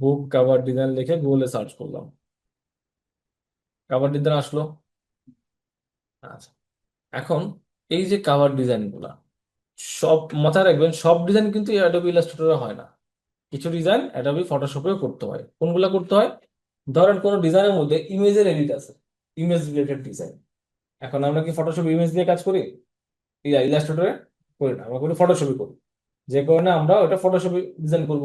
বুক cover design লিখে গুগলে search করলাম। কাভার ডিজাইন আসলো। আচ্ছা এখন এই যে কাভার ডিজাইনগুলা, সব মাথায় রাখবেন, সব ডিজাইন কিন্তু অ্যাডোবি ইলাস্ট্রেটরে হয় না। কিছু ডিজাইন অ্যাডোবি ফটোশপেও করতে হয়। কোনগুলা করতে হয়? ধরেন কোনো ডিজাইনের মধ্যে ইমেজের এডিট আছে ইমেজ রিলেটেড ডিজাইন এখন আমরা কি ফটোশপ ইমেজ দিয়ে কাজ করি? ইলাস্ট্রেটরে করি না, আমরা করি ফটোশপই করি। যে কারণে আমরা ওটা ফটোশপে ডিজাইন করব।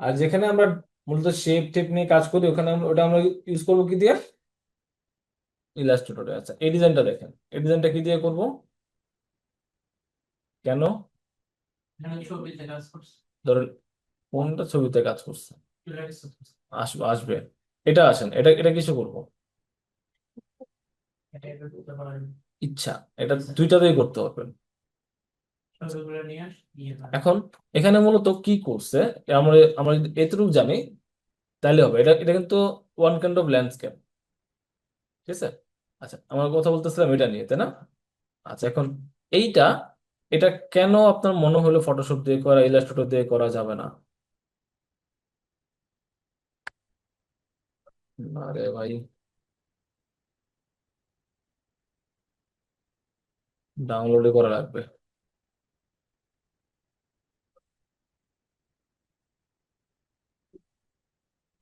আর যেখানে আমরা মূলত শেপ টেপ নিয়ে কাজ করি ওখানে ওটা আমরা ইউজ করব কি দিয়ে? ইলাস্ট্রেটরে আচ্ছা এই ডিজাইনটা দেখেন। এই ডিজাইনটা কি দিয়ে করব? কেন? ধরেন কোনটা ছবিতে কাজ করছে? আসবে আসবে। এটা আসেন এটা এটা কিছু করব? ইচ্ছা এটা দুইটাতেই করতে পারবেন ছবিগুলো নিয়ে আস নিয়ে যান। এখন এখানে মূলত কি করছে, আমরা আমরা এতটুকু জানি তাহলে হবে। এটা এটা কিন্তু ওয়ান কাইন্ড অফ ল্যান্ডস্কেপ ঠিক আছে? আচ্ছা আমার কথা বলতেছিলাম এটা নিয়ে, তাই না? আচ্ছা এখন এইটা, এটা কেন আপনার মনে হলো ফটোশপ দিয়ে করা ইলাস্ট্রেটর দিয়ে করা যাবে না? আরে ভাই। ডাউনলোডে করা লাগবে।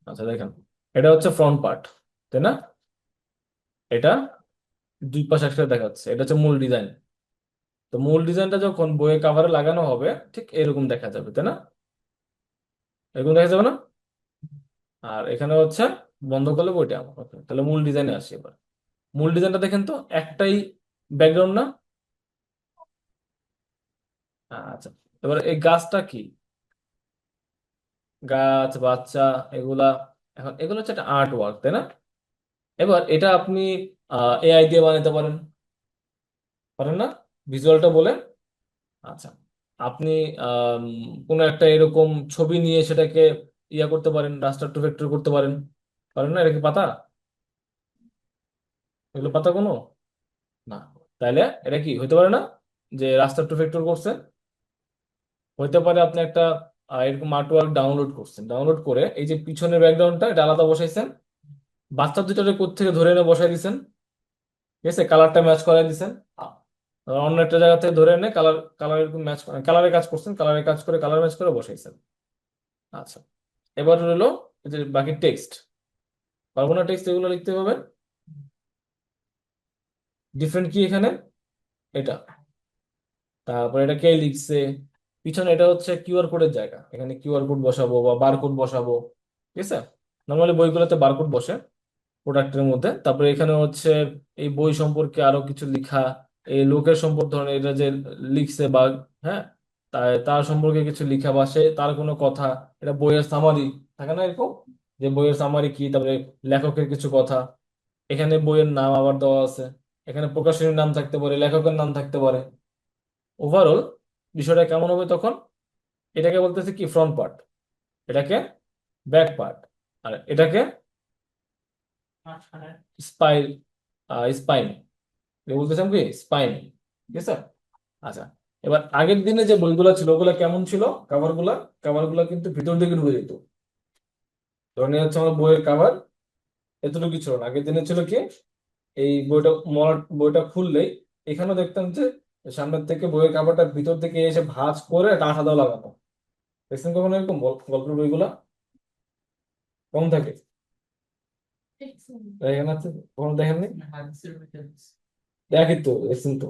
আচ্ছা দেখেন। এটা হচ্ছে ফ্রন্ট পার্ট তাই না? এটা দুই পাশে একসাথে দেখাচ্ছে। এটা হচ্ছে মূল ডিজাইন তো মূল ডিজাইনটা যখন বইয়ের কাভারে লাগানো হবে, ঠিক এরকম দেখা যাবে, তাই না? এরকম দেখা যাবে না? আর এখানে হচ্ছে বন্ধ করলে বইটা আমার তাহলে মূল ডিজাইনে আসি এবার। মূল ডিজাইনটা দেখেন তো, একটাই ব্যাকগ্রাউন্ড না? আচ্ছা এবার এই গাছটা কি? গাছ, বাচ্চা, এগুলা, এখন এগুলো হচ্ছে একটা আর্ট ওয়ার্ক তাই না? এবার এটা আপনি এআই দিয়ে বানাতে পারেন। পারেন না? ভিজুয়ালটা বলে আচ্ছা আপনি কোনো একটা এরকম ছবি নিয়ে সেটাকে ইয়া করতে পারেন রাস্টার টু ভেক্টর করতে পারেন। পারেন না? এটা কি পাতা? এগুলো পাতা কোনো? না। তাইলে এটা কি, হইতে পারে না? যে রাস্টার টু ভেক্টর করছে? হইতে পারে আপনি একটা এরকম আর্ট ওয়ার্ক ডাউনলোড করছেন। ডাউনলোড করে এই যে পিছনের ব্যাকগ্রাউন্ডটা এটা আলাদা বসাইছেন। বাচ্চা দুটোরে কোত্থেকে ধরে এনে বসাই দিছেন। ঠিক আছে? কালারটা ম্যাচ করাই দিছেন। অন্য একটা জায়গা থেকে ধরে এনে কালার কালার এরকম ম্যাচ কালারে কাজ করছেন কালারে কাজ করে কালার ম্যাচ করে বসাইছেন। আচ্ছা। এবার হলো যে বাকি টেক্সট পারব না টেক্সট এগুলো লিখতে হবে? ডিফারেন্ট কি এখানে? এটা। তারপর এটা কে লিখছে? পিছনে এটা হচ্ছে কিউআর কোডের জায়গা। এখানে কিউআর কোড বসাবো বা বারকোড বসাবো, ঠিক আছে? নর্মালি বইগুলোতে বারকোড বসে প্রোডাক্টের মধ্যে। তারপরে এখানে হচ্ছে এই বই সম্পর্কে আরও কিছু লিখা, এই লোকের সম্পর্কে ধরেন এটা যে লিখছে বা হ্যাঁ? তার সম্পর্কে কিছু লিখা বা সে তার কোনো কথা, এটা বইয়ের সামারি থাকে না এরকম? যে বইয়ের সামারি কি, তারপরে লেখকের কিছু কথা। এখানে বইয়ের নাম আবার দেওয়া আছে। এখানে প্রকাশনীর নাম থাকতে পারে, লেখকের নাম থাকতে পারে। ওভারঅল বিষয়টা কেমন হবে তখন? এটাকে বলতেছে কি? ফ্রন্ট পার্ট এটাকে ব্যাক পার্ট আর এটাকে স্পাইল স্পাইন বলতেছিলাম কি? স্পাইন ঠিক আছে? আচ্ছা এবার আগের দিনে যে বইগুলো ছিল ওগুলো কেমন ছিল? কাভারগুলা? কাভারগুলা কিন্তু ভিতর দিকে ঢুকে যেত। ধরে নিয়ে হচ্ছে আমার বইয়ের কাভার এতটুকু ছিল না। আগের দিনে ছিল কি? এই বইটা মলাট বইটা খুললেই এখানেও দেখতাম যে সামনের থেকে বইয়ের কাভারটা ভিতর থেকে এসে ভাঁজ করে আঠা দেওয়া লাগানো দেখছেন কখনো এরকম গল্পের বইগুলা? কম থাকে। আছে কখনো দেখেননি? দেখি তো দেখছেন তো।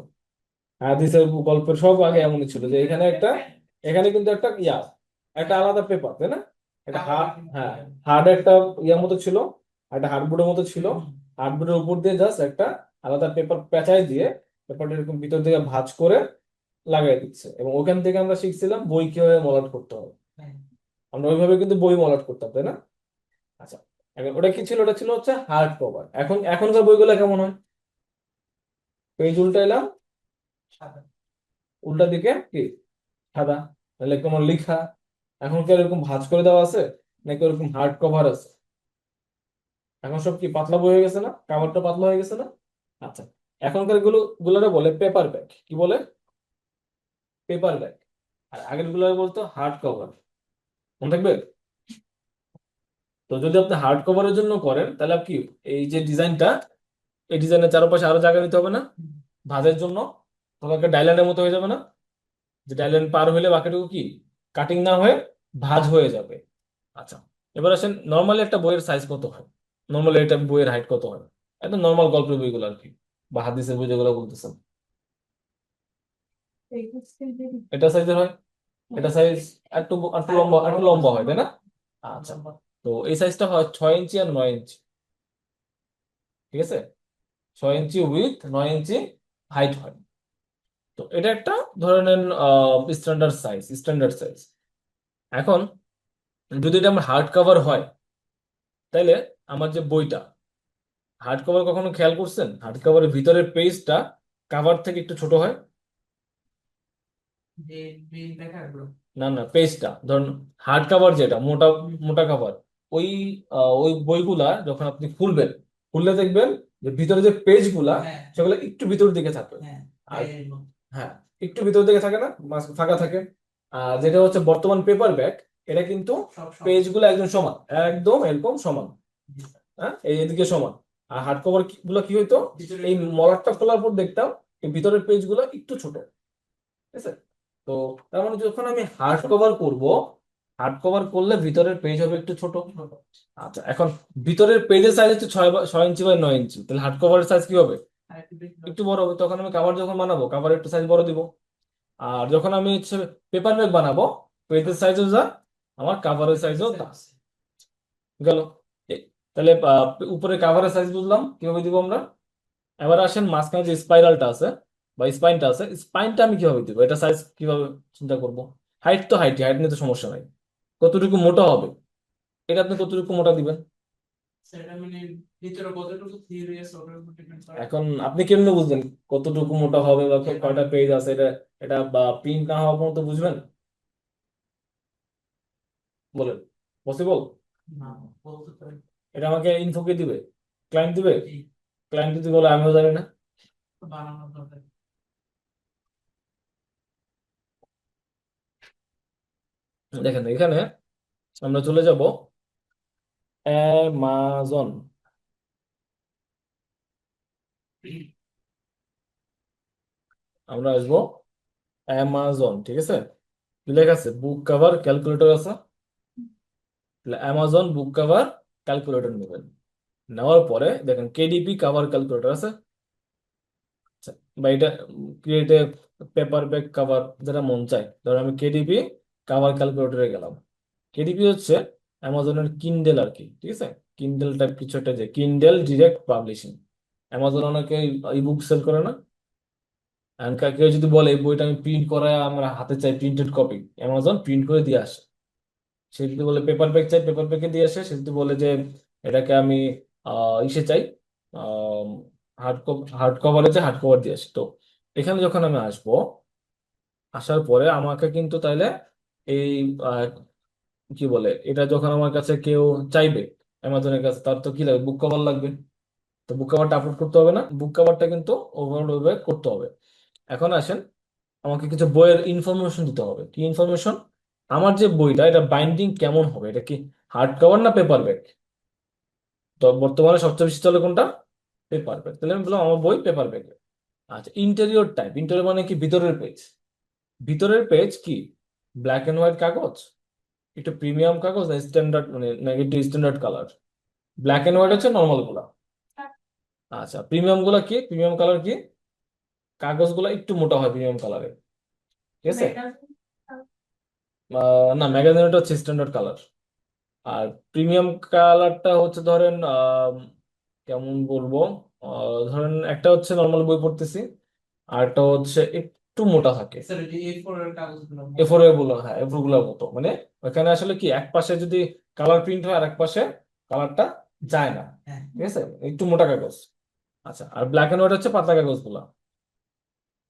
হাদিসের গল্পের সব আগে এমনই ছিল যে এখানে একটা এখানে কিন্তু একটা ইয়া একটা আলাদা পেপার তাই না? একটা হার্ড হ্যাঁ হার্ড একটা ইয়ার মতো ছিল একটা হার্ডবোর্ডের মতো ছিল। হার্ডবোর্ডের উপর দিয়ে জাস্ট একটা আলাদা পেপার পেঁচাই দিয়ে পেপারটা এরকম ভিতর থেকে ভাঁজ করে লাগাই দিচ্ছে। এবং ওখান থেকে আমরা শিখছিলাম বই কীভাবে মলাট করতে হবে। হ্যাঁ। আমরা ওইভাবে কিন্তু বই মলাট করতাম তাই না? আচ্ছা এখন ওটা কি ছিল? ওটা ছিল হচ্ছে হার্ড কভার এখন এখনকার বইগুলো কেমন হয়? পেজ উল্টাইলাম। উল্টা দিকে কি? সাদা। তাহলে কেমন লিখা? এখন কি এরকম ভাঁজ করে দেওয়া আছে? নাকি ওরকম হার্ড কভার আছে? এখন সব কি পাতলা বই হয়ে গেছে না? কাভারটা পাতলা হয়ে গেছে না? আচ্ছা এখনকারগুলো, গুলোরে বলে পেপার ব্যাগ কি বলে? পেপার ব্যাগ আর আগেরগুলো বলতো হার্ড কভার মনে থাকবে? তো যদি আপনি হার্ড কভারের জন্য করেন, তাহলে আপনি এই যে ডিজাইনটা এই ডিজাইনের চারপাশে আরও জায়গা নিতে হবে না? ভাঁজের জন্য। একটা ডাইল্যান্ডের মতো হয়ে যাবে না? যে ডাইল্যান্ড পার হলে বাকিটুকু কি? কাটিং না হয়ে ভাঁজ হয়ে যাবে। আচ্ছা এবার আসেন নর্মালি একটা বইয়ের সাইজ কত হয়? নর্মালি এটা বইয়ের হাইট কত হয়? একদম নর্মাল গল্পের বইগুলো আর কি। বা হাদিসের বই যেগুলো বলতেছেন? এটা সাইজের হয়? এটা সাইজ একটু একটু লম্বা একটু লম্বা হয় তাই না? আচ্ছা। তো এই সাইজটা হয় ছয় ইঞ্চি আর নয় ইঞ্চি। ঠিক আছে? ছয় ইঞ্চি উইথ নয় ইঞ্চি হাইট হয়। তো এটা একটা ধরে ধরনের স্ট্যান্ডার্ড সাইজ স্ট্যান্ডার্ড সাইজ এখন যদি এটা আমার হার্ড কভার হয় তাইলে আমার যে বইটা হার্ড কভার কখনো খেয়াল করছেন? হার্ড কভারের ভিতরের পেজটা কাভার থেকে একটু ছোট হয়? না না পেজটা ধরুন হার্ড কভার যেটা মোটা মোটা কভার ওই ওই বইগুলা যখন আপনি খুলবেন খুললে দেখবেন যে ভিতরে যে পেজগুলা হ্যাঁ। সেগুলো একটু ভিতর দিকে থাকবে হ্যাঁ আর হ্যাঁ একটু ভিতর দিকে থাকে না ফাঁকা থাকে। আর যেটা হচ্ছে বর্তমান পেপার ব্যাগ এটা কিন্তু পেজগুলো একদম সমান একদম এরকম সমান। হ্যাঁ এই এদিকে সমান। আর হার্ড কভারগুলো কি হইতো? এই মলারটা খোলার পর দেখতাম এই ভিতরের পেজগুলো একটু ছোট। ঠিক আছে? তো তার মানে যখন আমি হার্ড কভার করব হার্ড কভার করলে ভিতরের পেজ হবে একটু ছোট। আচ্ছা এখন ভিতরের পেজের সাইজ হচ্ছে ছয় ছয় ইঞ্চি বাই নয় ইঞ্চি। তাহলে হার্ড কভারের সাইজ কি হবে? একটু বড় হবে। তখন আমি কাভার যখন বানাবো কাভার একটু সাইজ বড় দিব। আর যখন আমি হচ্ছে পেপার ব্যাগ বানাবো পেজের সাইজও যা আমার কাভারের সাইজও তা। গেল। তাহলে উপরে কাভারের সাইজ বুঝলাম কীভাবে দিব আমরা? এবার আসেন মাঝখানে যে স্পাইরালটা আছে বা স্পাইনটা আছে স্পাইনটা আমি কীভাবে দিব? এটা সাইজ কীভাবে চিন্তা করব? হাইট তো হাইট হাইট নিয়ে তো সমস্যা নাই। কতটুকু মোটা হবে? এটা আপনি কতটুকু মোটা দিবেন? মানে এখন আপনি কেমনে বুঝবেন কতটুকু মোটা হবে বা কয়টা পেজ আছে? এটা এটা বা প্রিন্ট না হওয়া পর্যন্ত বুঝবেন? বলেন। পসিবল না বলতে এটা আমাকে ইনফো কে দিবে? ক্লায়েন্ট দিবে? ক্লায়েন্ট যদি বলে আমিও জানি না। দেখেন এখানে আমরা চলে যাব অ্যামাজন। আমরা আসব অ্যামাজন ঠিক আছে? লেখা আছে? বুক কভার ক্যালকুলেটর আছে। অ্যামাজন বুক কভার ক্যালকুলেটর নেবেন। নেওয়ার পরে দেখেন কেডিপি কাভার ক্যালকুলেটর আছে। আচ্ছা বা এটা create a paper bag cover যেটা মন চায়। ধরো আমি কেডিপি কাভার ক্যালকুলেটরে গেলাম। কেডিপি হচ্ছে অ্যামাজনের কিন্ডেল আর কি, ঠিক আছে? কিন্ডেল টাইপ কিছু একটা যে কিন্ডেল ডিরেক্ট পাবলিশিং অ্যামাজন অনেকে বুক সেল করে না। কেউ যদি বলে বইটা আমি প্রিন্ট করায় আমার হাতে চাই প্রিন্টেড কপি অ্যামাজন প্রিন্ট করে দিয়ে আসে। সে যদি বলে পেপার ব্যাগ চাই পেপার ব্যাগে দিয়ে আসে, সে যদি বলে যে এটাকে আমি ইসে চাই হার্ড হার্ড কভারে চাই হার্ড কভার দিয়ে আসে। তো এখানে যখন আমি আসব, আসার পরে আমাকে কিন্তু তাইলে এই কি বলে, এটা যখন আমার কাছে কেউ চাইবে, অ্যামাজনের কাছে, তার তো কি লাগবে? বুক কভার লাগবে। তো বুক কভারটা আপলোড করতে হবে না বুক কভারটা কিন্তু ওভারঅল করতে হবে। এখন আসেন, আমাকে কিছু বইয়ের ইনফরমেশন দিতে হবে। কি ইনফরমেশন আমার যে বইটা, এটা বাইন্ডিং কেমন হবে? এটা কি হার্ড কভার না পেপার ব্যাগ তো বর্তমানে সবচেয়ে বেশি চলে কোনটা? পেপার ব্যাগ তাহলে আমি বললাম আমার বই পেপার ব্যাগ আচ্ছা ইন্টেরিয়র টাইপ ইন্টেরিয়র মানে কি? ভিতরের পেজ ভিতরের পেজ কি? ব্ল্যাক অ্যান্ড হোয়াইট কাগজ? একটু প্রিমিয়াম কাগজ না স্ট্যান্ডার্ড মানে negative standard colour black and white হচ্ছে নর্মালগুলা। আচ্ছা প্রিমিয়ামগুলা কি? প্রিমিয়াম কালার কি? কাগজগুলো একটু মোটা হয় প্রিমিয়াম কালারের ঠিক আছে? না ম্যাগাজিনটা হচ্ছে স্ট্যান্ডার্ড কালার আর প্রিমিয়াম কালারটা হচ্ছে ধরেন আহ, কেমন বলব? ধরেন একটা হচ্ছে নর্মাল বই পড়তেছি আর একটা হচ্ছে একটু মোটা থাকে। এ ফোর এরগুলো হ্যাঁ গুলোর মতো। মানে ওখানে আসলে কি এক পাশে যদি কালার প্রিন্ট হয় আর এক পাশে কালারটা যায় না। হ্যাঁ। ঠিক আছে? একটু মোটা কাগজ। আচ্ছা আর ব্ল্যাক এন্ড হোয়াইট হচ্ছে পাতলা কাগজগুলা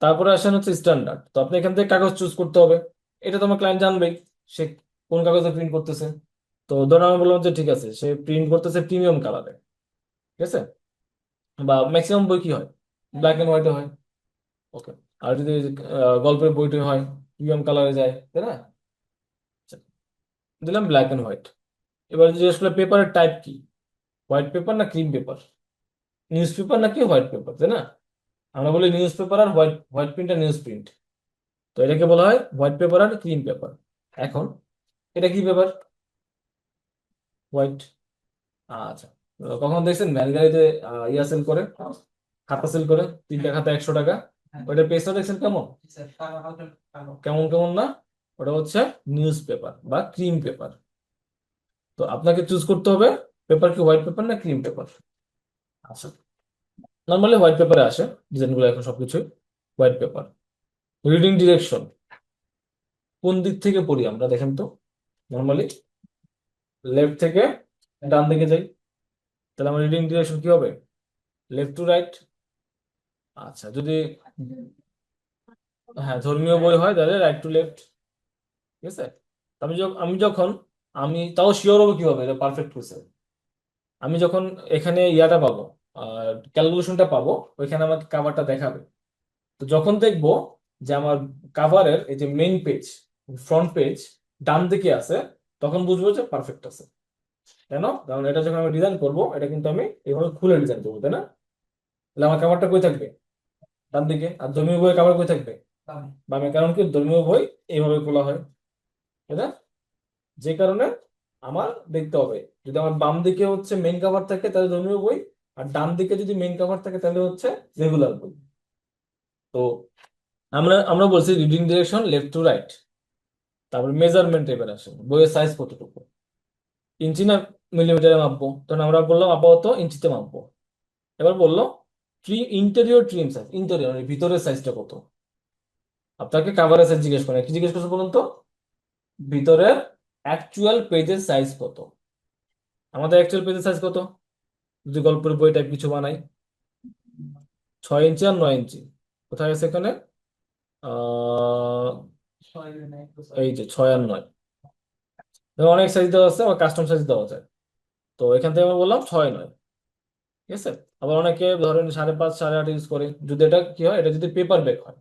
তারপরে আসেন হচ্ছে স্ট্যান্ডার্ড তো আপনি এখান থেকে কাগজ চুজ করতে হবে। এটা তোমার ক্লায়েন্ট জানবেই সে কোন কাগজে প্রিন্ট করতেছে। তো ধরো আমি বললাম যে ঠিক আছে সে প্রিন্ট করতেছে প্রিমিয়াম কালারে ঠিক আছে? বা ম্যাক্সিমাম বই কি হয়? ব্ল্যাক এন্ড হোয়াইটে হয়। ওকে আর যদি গল্পের বইটি হয় প্রিমিয়াম কালারে যায় তাই না? আচ্ছা, দিলাম ব্ল্যাক এন্ড হোয়াইট এবার জিজ্ঞেস করলে পেপারের টাইপ কি? হোয়াইট পেপার না ক্রিম পেপার নিউজ পেপার নাকি হোয়াইট পেপার তাই না? আমরা বলি নিউজ পেপার আর হোয়াইট হোয়াইট প্রিন্ট আর নিউজ প্রিন্ট তো এটাকে বলা হয় হোয়াইট পেপার আর ক্রিম পেপার এখন এটা কি পেপার হোয়াইট আচ্ছা কখন দেখছেন? ম্যালগাড়িতে ইয়া সেল করে খাতা সেল করে তিনটা খাতা একশো টাকা। ওইটা পেজটা দেখছেন কেমন? কেমন কেমন না? ওটা হচ্ছে নিউজ পেপার বা ক্রিম পেপার তো আপনাকে চুজ করতে হবে পেপার কি হোয়াইট পেপার না ক্রিম পেপার আচ্ছা নর্মালি হোয়াইট পেপারে আসে ডিজাইনগুলো এখন সবকিছুই হোয়াইট পেপার রিডিং ডিরেকশন কোন দিক থেকে পড়ি আমরা? দেখেন তো নর্মালি লেফট থেকে ডান দিকে যাই। তাহলে আমার রিডিং ডিরেকশন কি হবে? লেফট টু রাইট আচ্ছা যদি হ্যাঁ ধর্মীয় বই হয় তাহলে রাইট টু লেফট ঠিক আছে? আমি আমি যখন, আমি তাও শিওর হব কীভাবে এটা পারফেক্ট হয়েছে আমি যখন এখানে ইয়াটা পাবো ক্যালকুলেশনটা পাবো, ওইখানে আমাকে কাভারটা দেখাবে। তো যখন দেখব যে আমার কাভারের এই যে মেইন পেজ ফ্রন্ট পেজ ডান দিকে আছে তখন বুঝব যে পারফেক্ট আছে। কেন? কারণ এটা যখন আমি ডিজাইন করব এটা কিন্তু আমি এইভাবে খুলে ডিজাইন করব তাই না? তাহলে আমার কাভারটা কই থাকবে? ডান দিকে। আর ধর্মীয় বই কাভার কই থাকবে? বামে। কারণ কি? ধর্মীয় বই এইভাবে খোলা হয় তাই না? যে কারণে আমার দেখতে হবে যদি আমার বাম দিকে হচ্ছে মেইন কাভার থাকে তাহলে ধর্মীয় বই আর ডান দিকে যদি মেইন কাভার থাকে তাহলে হচ্ছে রেগুলার বই। তো আমরা আমরা বলছি reading direction left to right তারপর মেজারমেন্ট এবার আসে বইয়ের সাইজ কতটুকু? ইঞ্চি না মিলিমিটারে মাপবো? তখন আমরা বললাম আপাতত ইঞ্চিতে মাপবো। এবার বলল ট্রি ইন্টেরিয়র ট্রিম সাইজ ইন্টেরিয়র মানে ভিতরের সাইজটা কত? আপনাকে কাভারের সাইজ জিজ্ঞেস করেন কি জিজ্ঞেস করছে বলুন তো? ভিতরের অ্যাকচুয়াল পেজের সাইজ কত? আমাদের অ্যাকচুয়াল পেজের সাইজ কত? যদি গল্পের বই টাইপ কিছু বানাই। ছয় ইঞ্চি আর নয় ইঞ্চি। কোথায় আছে এখানে? এই যে ছয় আর নয় অনেক সাইজ দেওয়া আছে, আবার কাস্টম সাইজ দেওয়া যায় তো এখান থেকে আমি বললাম ছয় নয়। ঠিক আছে? আবার অনেকে ধরেন সাড়ে পাঁচ, সাড়ে আট ইউজ করে। যদি এটা কি হয়, এটা যদি পেপার ব্যাগ হয়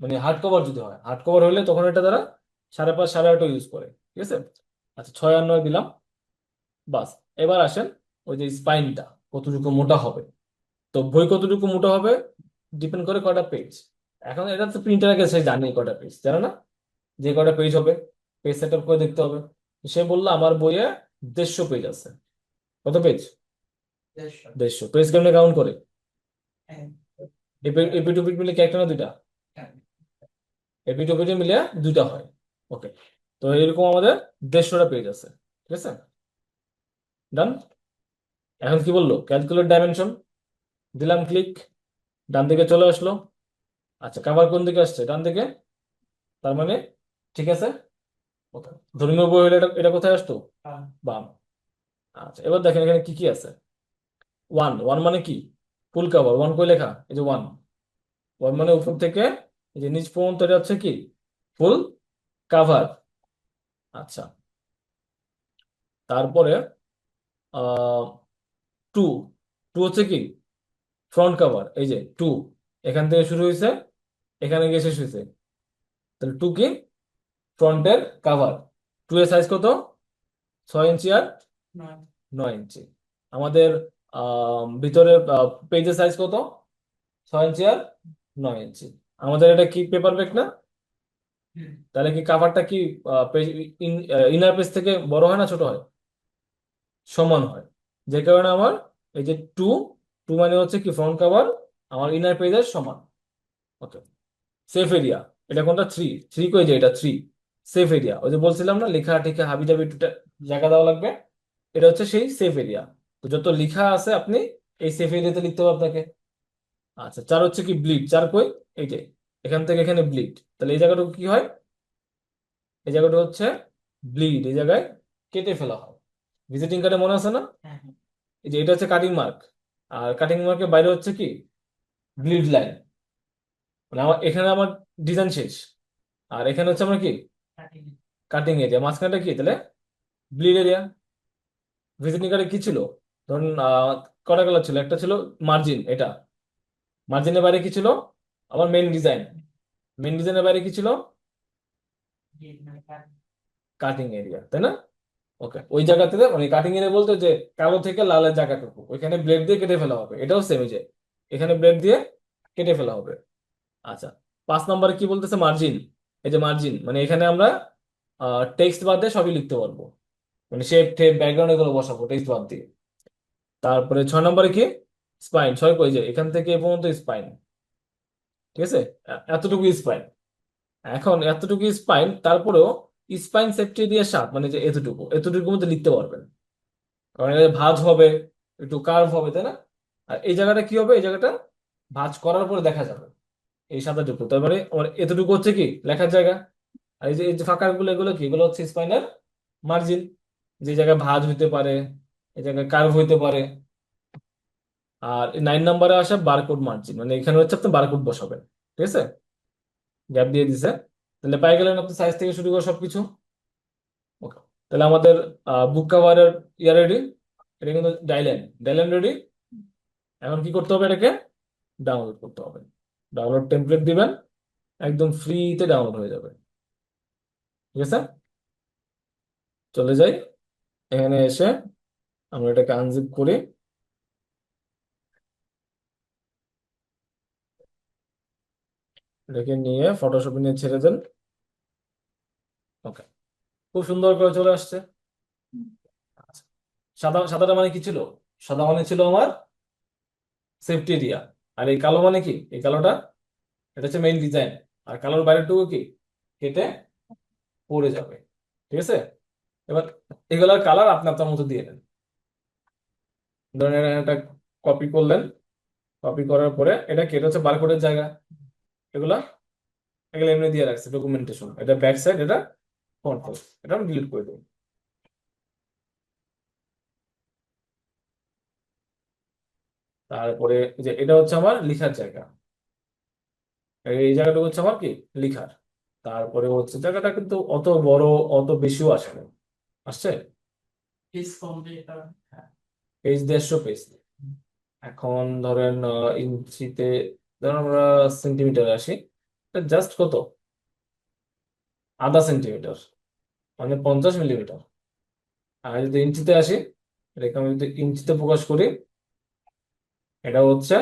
মানে হার্ড কভার যদি হয় হার্ড কভার হলে তখন এটা তারা সাড়ে পাঁচ, সাড়ে আটও ইউজ করে। ঠিক আছে? আচ্ছা ছয় আর নয় দিলাম। বাস, এবার আসেন ওই যে স্পাইনটা কতটুকু মোটা হবে। তো বই কতটুকু মোটা হবে? ডিপেন্ড করে কয়টা পেজ এখন এটা তো প্রিন্টার আগে সে জানে কটা পেজ জানে না? যে কটা পেজ হবে পেজ সেট আপ করে দেখতে হবে। সে বলল আমার বইয়ে দেড়শো পেজ আছে। কত পেজ দেড়শো। পেজ কেমনে কাউন্ট করে? হ্যাঁ। এপি টু পিট মিলে কি একটা না দুইটা? হ্যাঁ। এপি টু পিট মিলে দুইটা হয়। ওকে তো এরকম আমাদের দেড়শোটা পেজ আছে। ঠিক আছে? ডান এখন কি বলল? ক্যালকুলেট ডাইমেনশন দিলাম ক্লিক ডান দিকে চলে আসলো। আচ্ছা কাভার কোন দিকে আসছে? ডান দিকে? তার মানে ঠিক আছে? ধর্মীয় বই হলে এটা কোথায় আসতো? বাম। বাম। আচ্ছা এবার দেখেন এখানে কি কি আছে? ওয়ান ওয়ান মানে কি? ফুল কাভার ওয়ান কই লেখা? এই যে ওয়ান ওয়ান মানে উপর থেকে এই যে নিচ পর্যন্ত এটা হচ্ছে কি? ফুল কাভার আচ্ছা। তারপরে টু টু হচ্ছে কি? ফ্রন্ট কাভার এই যে টু এখান থেকে শুরু হয়েছে এখানে গিয়ে শেষ হয়েছে। তাহলে টু কি ফ্রন্টের কাভার টু এর সাইজ কত? ছয় ইঞ্চি আর নয়। ইঞ্চি আমাদের ভিতরের পেজের সাইজ কত? ছয় ইঞ্চি আর নয় ইঞ্চি আমাদের এটা কি পেপার ব্যাগ না? তাহলে কি কাভারটা কি ইনার পেজ থেকে বড় হয় না ছোট হয়? সমান হয়। যে কারণে আমার এই যে টু টু মানে হচ্ছে কি ফ্রন্ট কাভার আমার ইনার পেজের সমান। ওকে সেফ এরিয়া এটা কোনটা? থ্রি থ্রি কই যে এটা? থ্রি সেফ এরিয়া ওই যে বলছিলাম না লেখা টেখা হাবি জাবি একটু জায়গা দেওয়া লাগবে এটা হচ্ছে সেই সেফ এরিয়া তো যত লেখা আছে আপনি এই সেফ এরিয়াতে লিখতে হবে আপনাকে। আচ্ছা চার হচ্ছে কি ব্লিড চার কই? এই যে এখান থেকে এখানে ব্লিড তাহলে এই জায়গাটুকু কি হয়? এই জায়গাটা হচ্ছে ব্লিড এই জায়গায় কেটে ফেলা হয়। ভিজিটিং কার্ডে মনে আছে না? হ্যাঁ হ্যাঁ। এই যে এটা হচ্ছে কাটিং মার্ক আর কাটিং মার্কের বাইরে হচ্ছে কি? ব্লিড লাইন মানে আমার এখানে আমার ডিজাইন শেষ। আর এখানে হচ্ছে আমার কি? কাটিং এরিয়া মাঝখানটা কি? তাহলে ব্লিড এরিয়া ভিজিটিং কার্ডে কি ছিল? ধরুন কটা কালার ছিল? একটা ছিল মার্জিন এটা। মার্জিনের বাইরে কি ছিল? আমার মেইন ডিজাইন মেইন ডিজাইনের বাইরে কি ছিল? মানে কাটিং কাটিং এরিয়া তাই না? ওকে ওই জায়গাতে মানে কাটিং এরিয়া বলতো যে কালো থেকে লালের জায়গাটুকু। ওইখানে ব্লেড দিয়ে কেটে ফেলা হবে। এটাও সেম যে। এখানে ব্লেড দিয়ে কেটে ফেলা হবে। আচ্ছা পাঁচ নম্বরে কি বলতেছে? মার্জিন এই যে মার্জিন মানে এখানে আমরা টেক্সট বাদ দিয়ে সবই লিখতে পারব। মানে শেপ টেপ ব্যাকগ্রাউন্ড এগুলো বসাবো টেক্সট বাদ দিয়ে। তারপরে ছয় নম্বরে কি? স্পাইন ছয় কই যে এখান থেকে এ পর্যন্ত স্পাইন ঠিক আছে? এতটুকু স্পাইন এখন এতটুকু স্পাইন তারপরেও স্পাইন সেফটি দিয়ে সাত মানে যে এতটুকু, এতটুকুর মধ্যে লিখতে পারবেন। কারণ এটা ভাঁজ হবে, একটু কার্ভ হবে, তাই না? আর এই জায়গাটা কি হবে? এই জায়গাটা ভাঁজ করার পরে দেখা যাবে। এই সাদাটুকু তার মানে আমার এতটুকু হচ্ছে কি? লেখার জায়গা। আর এই যে এই যে ফাঁকা গুলো এগুলো কি? এগুলো হচ্ছে স্পাইনাল মার্জিন যে জায়গায় ভাঁজ হইতে পারে, এই জায়গায় কার্ভ হইতে পারে। আর নাইন নাম্বারে আসে বারকোড মার্জিন মানে এখানে হচ্ছে আপনি বারকোড বসাবেন। ঠিক আছে? গ্যাপ দিয়ে দিছে। তাহলে পাই গেলেন আপনি সাইজ থেকে শুরু করে সবকিছু। ওকে তাহলে আমাদের বুক কাভারের ইয়া রেডি এটা কিন্তু ডাইল্যান্ড ডাইল্যান্ড রেডি এখন কি করতে হবে এটাকে? ডাউনলোড করতে হবে। ডাউনলোড টেমপ্লেট দিবেন, একদম ফ্রিতে ডাউনলোড হয়ে যাবে। ঠিক আছে? চলে যাই। এখানে এসে আমরা এটাকে আনজিপ করি। এটাকে নিয়ে ফটোশপে নিয়ে ছেড়ে দেন। ওকে খুব সুন্দর করে চলে আসছে। আচ্ছা। সাদা, সাদাটা মানে কি ছিল? সাদা মানে ছিল আমার সেফটি এরিয়া আর এই কালো মানে কি? এই কালোটা? এটা হচ্ছে মেইন ডিজাইন আর কালোর বাইরেরটুকু কি? কেটে পড়ে যাবে। ঠিক আছে? এবার এগুলোর কালার আপনি আপনার মতো দিয়ে নেন ধরেন এটা কপি করলেন। কপি করার পরে এটা কেটে হচ্ছে বারকোডের জায়গা। এগুলা এগুলো এমনি দিয়ে রাখছে ডকুমেন্টেশন এটা ব্যাক সাইড এটা ফ্রন্ট এটা আমি ডিলিট করে দেবো। তারপরে যে এটা হচ্ছে আমার লিখার জায়গা। এই জায়গাটা হচ্ছে আমার কি? লিখার। তারপরে হচ্ছে জায়গাটা কিন্তু অত বড় অত বেশিও আসে না। আসছে? পেজ দেড়শো পেজ এখন ধরেন ইঞ্চিতে ধরেন আমরা সেন্টিমিটার আসি জাস্ট কত? আধা সেন্টিমিটার মানে পঞ্চাশ মিলিমিটার আর যদি ইঞ্চিতে আসি এটাকে আমি যদি ইঞ্চিতে প্রকাশ করি এটা হচ্ছে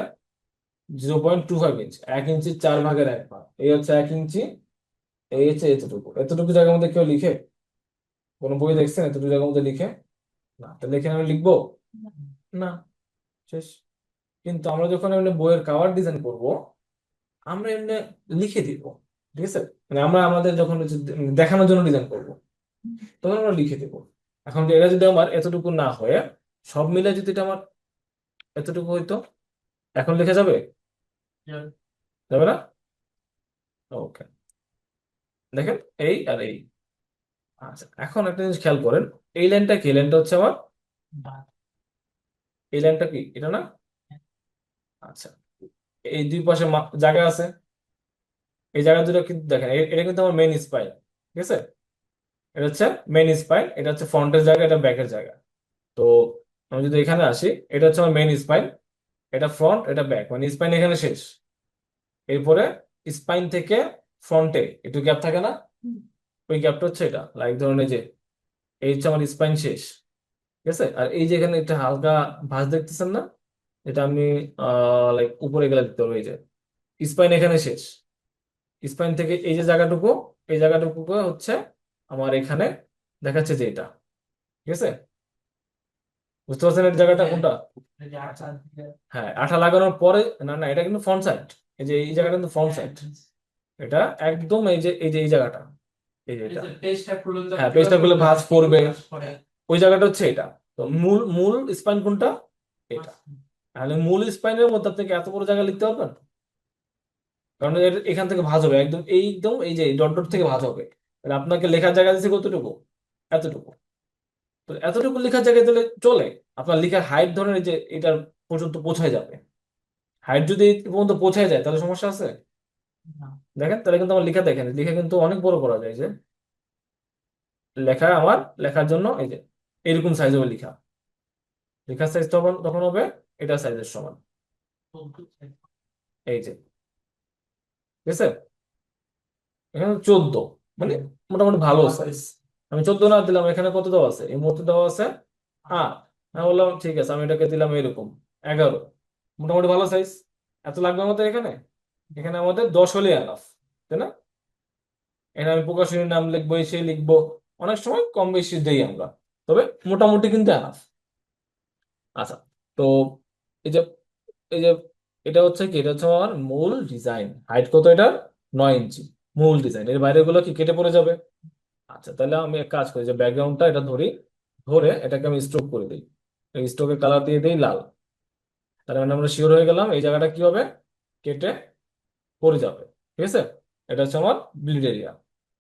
zero point two five inch এক ইঞ্চি চার ভাগের এক ভাগ। এই হচ্ছে এক ইঞ্চি, এই হচ্ছে এতটুকু। এতটুকু জায়গার মধ্যে কেউ লিখে? কোনো বই দেখছেন? এতটুকু জায়গার মধ্যে লিখে? না, তাহলে এখানে আমি লিখব? না, শেষ। কিন্তু আমরা যখন এমনি বইয়ের কাভার ডিজাইন করব, আমরা এমনি লিখে দিব, ঠিক আছে? মানে আমরা আমাদের যখন দেখানোর জন্য ডিজাইন করব, তখন আমরা লিখে দিব। এখন এটা যদি আমার এতটুকু না হয়ে, সব মিলে যদি এটা আমার এতটুকু হইতো? এখন লিখে যাবে? যাবে। যাবে না? ওকে। দেখেন এই আর এই। আচ্ছা এখন একটা জিনিস খেয়াল করেন এই লাইনটা কি? লাইনটা হচ্ছে আমার? এই লাইনটা কি? এটা না? আচ্ছা এই দুই পাশে জায়গা আছে। এই জায়গা দুটো কিন্তু দেখেন এটা কিন্তু আমার মেইন স্পাইন ঠিক আছে? এটা হচ্ছে মেইন স্পাইন এটা হচ্ছে ফ্রন্টের জায়গা এটা ব্যাকের জায়গা। তো আমি যদি এখানে আসি এটা হচ্ছে আমার মেইন স্পাইন এটা ফ্রন্ট এটা ব্যাক মানে স্পাইন এখানে শেষ। এরপরে স্পাইন থেকে ফ্রন্টে একটু গ্যাপ থাকে না? ওই গ্যাপটা হচ্ছে এটা লাইক ধরুন এই যে এই হচ্ছে আমার স্পাইন শেষ। ঠিক আছে? আর এই যে এখানে একটা হালকা ভাঁজ দেখতেছেন না? এটা আমি লাইক উপরে গেলে দেখতে পারব এই যে। স্পাইন এখানে শেষ। স্পাইন থেকে এই যে জায়গাটুকু এই জায়গাটুকু হচ্ছে আমার এখানে দেখাচ্ছে যে এটা। ঠিক আছে? বুঝতে পারছেন এই জায়গাটা কোনটা? আচ্ছা হ্যাঁ আঠা লাগানোর পরে না না এটা কিন্তু ফ্রন্ট সাইড এই যে এই জায়গাটা কিন্তু ফ্রন্ট সাইড এটা একদম এই যে এই যে এই জায়গাটা। এই যে এটা। হ্যাঁ, পেজটা খুলে ভাঁজ পড়বে। ওই জায়গাটা হচ্ছে এটা। তো মূল মূল স্পাইন কোনটা? এটা। তাহলে মূল স্পাইনের মধ্যে আপনি কি এত বড় জায়গা লিখতে পারবেন? কারণ এখান থেকে ভাঁজ হবে। একদম এইদম এই যে ডট ডট থেকে ভাঁজ হবে। আপনাকে লেখার জায়গা দিচ্ছে কতটুকু? এতটুকু। তো এতটুকু লেখার জায়গায় তাহলে চলে। আপনার লেখার হাইট ধরেন এই যে এটার পর্যন্ত পৌঁছায় যাবে। হাইট যদি পর্যন্ত পৌঁছায় যায় তাহলে সমস্যা আছে? দেখেন তাহলে কিন্তু আমার লেখা দেখেন লেখা কিন্তু অনেক বড় করা যায় যে। লেখা আমার লেখার জন্য এই যে এরকম সাইজ হবে লেখা। লেখার সাইজ তখন তখন হবে এটা সাইজের সমান। এই যে। ঠিক আছে? এখানে চোদ্দ মানে মোটামুটি ভালো সাইজ আমি চোদ্দ না দিলাম, এখানে কত দেওয়া আছে? এই মুহূর্তে দেওয়া আছে আট। আমি বললাম, ঠিক আছে, আমি এটাকে দিলাম এরকম এগারো। মোটামুটি ভালো সাইজ এত লাগবে আমাদের এখানে? এখানে আমাদের দশ হলে আনাফ তাই না? এখানে আমি প্রকাশনীর নাম লিখব এসে লিখব। অনেক সময় কম বেশি দেই আমরা, তবে মোটামুটি কিন্তু আনাফ আচ্ছা তো এই যে এই যে, এটা হচ্ছে কি? এটা হচ্ছে আমার মূল ডিজাইন হাইট কত এটা নয় ইঞ্চি। মূল ডিজাইন এর বাইরে গুলো কি কেটে পড়ে যাবে? আচ্ছা তাহলে আমি এক কাজ করি, যে ব্যাকগ্রাউন্ডটা এটা ধরি, ধরে এটাকে আমি স্ট্রোক করে দিই। স্ট্রোকের কালার দিয়ে দিই লাল। তার মানে আমরা শিওর হয়ে গেলাম, এই জায়গাটা কি হবে? কেটে পড়ে যাবে, ঠিক আছে? এটা হচ্ছে আমার ব্লিড এরিয়া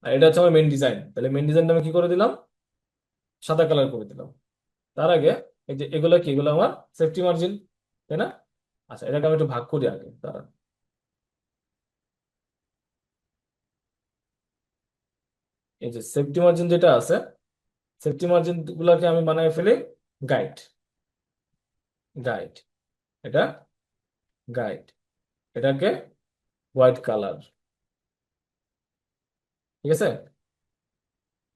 আর এটা হচ্ছে আমার মেন ডিজাইন তাহলে মেন ডিজাইনটা আমি কি করে দিলাম? সাদা কালার করে দিলাম। তার আগে এই যে এগুলো কি? এগুলো আমার সেফটি মার্জিন তাই না? আচ্ছা এটাকে আমি একটু ভাগ করি আগে তারা এই যে সেফটি মার্জিন যেটা আছে সেফটি মার্জিন গুলাকে আমি বানায় ফেলি গাইড গাইড এটা গাইড এটাকে হোয়াইট কালার ঠিক আছে?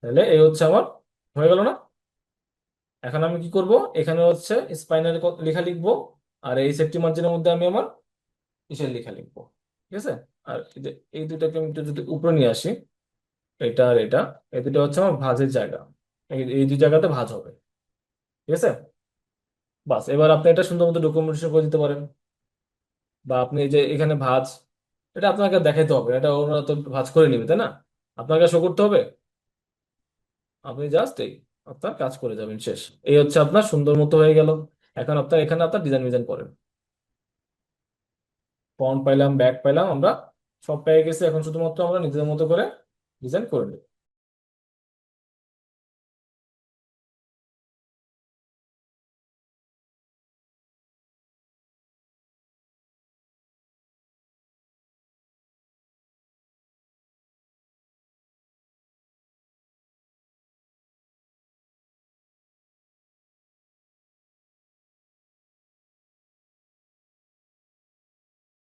তাহলে এই হচ্ছে আমার, হয়ে গেল না? এখন আমি কি করব? এখানে হচ্ছে স্পাইনাল লেখা লিখব, আর এই সেফটি মার্জিনের মধ্যে আমি আমার ইসের লেখা লিখব। ঠিক আছে? আর এই দুটাকে আমি যদি উপরে নিয়ে আসি এটা আর এটা, এই দুটো হচ্ছে আমার ভাঁজের জায়গা। এই দুই জায়গাতে ভাঁজ হবে। ঠিক আছে? বাস, এবার আপনি এটা সুন্দর মতো ডকুমেন্টেশন করে দিতে পারেন। বা আপনি যে এখানে ভাঁজ, এটা আপনাকে দেখাইতে হবে এটা ওনারা তো ভাঁজ করে নেবে, তাই না? আপনাকে শো করতে হবে। আপনি জাস্ট এই আপনার কাজ করে যাবেন, শেষ। এই হচ্ছে আপনার সুন্দর মতো হয়ে গেল। এখন আপনার, এখানে আপনার ডিজাইন ডিজাইন করেন। ফন্ট পাইলাম ব্যাক পাইলাম, আমরা সব পেয়ে গেছি। এখন শুধুমাত্র আমরা নিজেদের মতো করে ডিজাইন করে নিই